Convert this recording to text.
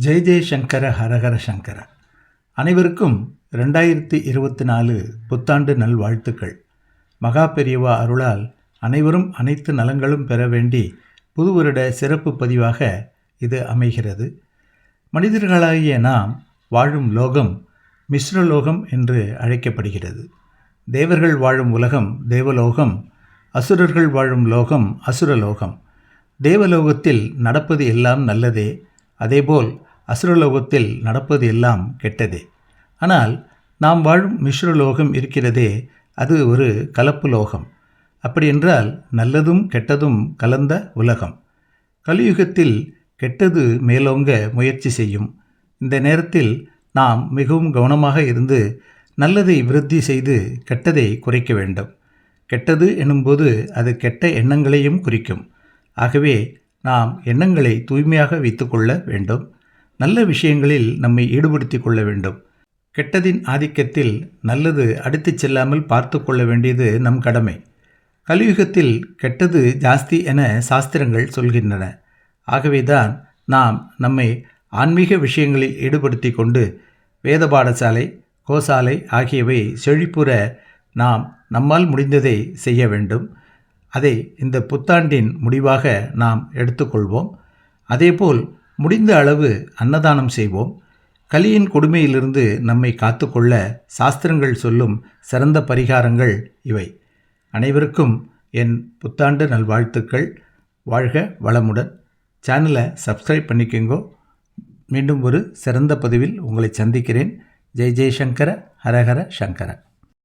ஜெய் ஜெய் சங்கர ஹரஹர சங்கர. அனைவருக்கும் ரெண்டாயிரத்தி இருபத்தி நாலு புத்தாண்டு நல்வாழ்த்துக்கள் மகா பெரியவா அருளால் அனைவரும் அனைத்து நலங்களும் பெற வேண்டி புது வருட சிறப்பு பதிவாக இது அமைகிறது. மனிதர்களாகிய நாம் வாழும் லோகம் மிஸ்ரலோகம் என்று அழைக்கப்படுகிறது. தேவர்கள் வாழும் உலகம் தேவலோகம் அசுரர்கள் வாழும் லோகம் அசுரலோகம். தேவலோகத்தில் நடப்பது எல்லாம் நல்லதே. அதேபோல் அசுரலோகத்தில் நடப்பது எல்லாம் கெட்டதே. ஆனால் நாம் வாழும் மிஸ்ரலோகம் இருக்கிறதே அது ஒரு கலப்பு லோகம். அப்படியென்றால் நல்லதும் கெட்டதும் கலந்த உலகம். கலியுகத்தில் கெட்டது மேலோங்க முயற்சி செய்யும். இந்த நேரத்தில் நாம் மிகவும் கவனமாக இருந்து நல்லதை விருத்தி செய்து கெட்டதை குறைக்க வேண்டும். கெட்டது எனும்போது அது கெட்ட எண்ணங்களையும் குறிக்கும். ஆகவே நாம் எண்ணங்களை தூய்மையாக வைத்துக்கொள்ள வேண்டும். நல்ல விஷயங்களில் நம்மை ஈடுபடுத்தி கொள்ள வேண்டும். கெட்டதின் ஆதிக்கத்தில் நல்லது அடுத்துச் செல்லாமல் பார்த்து கொள்ள வேண்டியது நம் கடமை. கலியுகத்தில் கெட்டது ஜாஸ்தி என சாஸ்திரங்கள் சொல்கின்றன. ஆகவேதான் நாம் நம்மை ஆன்மீக விஷயங்களில் ஈடுபடுத்தி கொண்டு வேத பாடசாலை கோசாலை ஆகியவை செழிப்புற நாம் நம்மால் முடிந்ததை செய்ய வேண்டும். அதை இந்த புத்தாண்டின் முடிவாக நாம் எடுத்துக்கொள்வோம். அதேபோல் முடிந்த அளவு அன்னதானம் செய்வோம். கலியின் கொடுமையிலிருந்து நம்மை காத்துக்கொள்ள சாஸ்திரங்கள் சொல்லும் சிறந்த பரிகாரங்கள் இவை. அனைவருக்கும் என் புத்தாண்டு நல்வாழ்த்துக்கள். வாழ்க வளமுடன். சேனலை சப்ஸ்கிரைப் பண்ணிக்கோங்கோ. மீண்டும் ஒரு சிறந்த பதிவில் உங்களை சந்திக்கிறேன். ஜெய் ஜெய்சங்கர ஹரஹர சங்கர.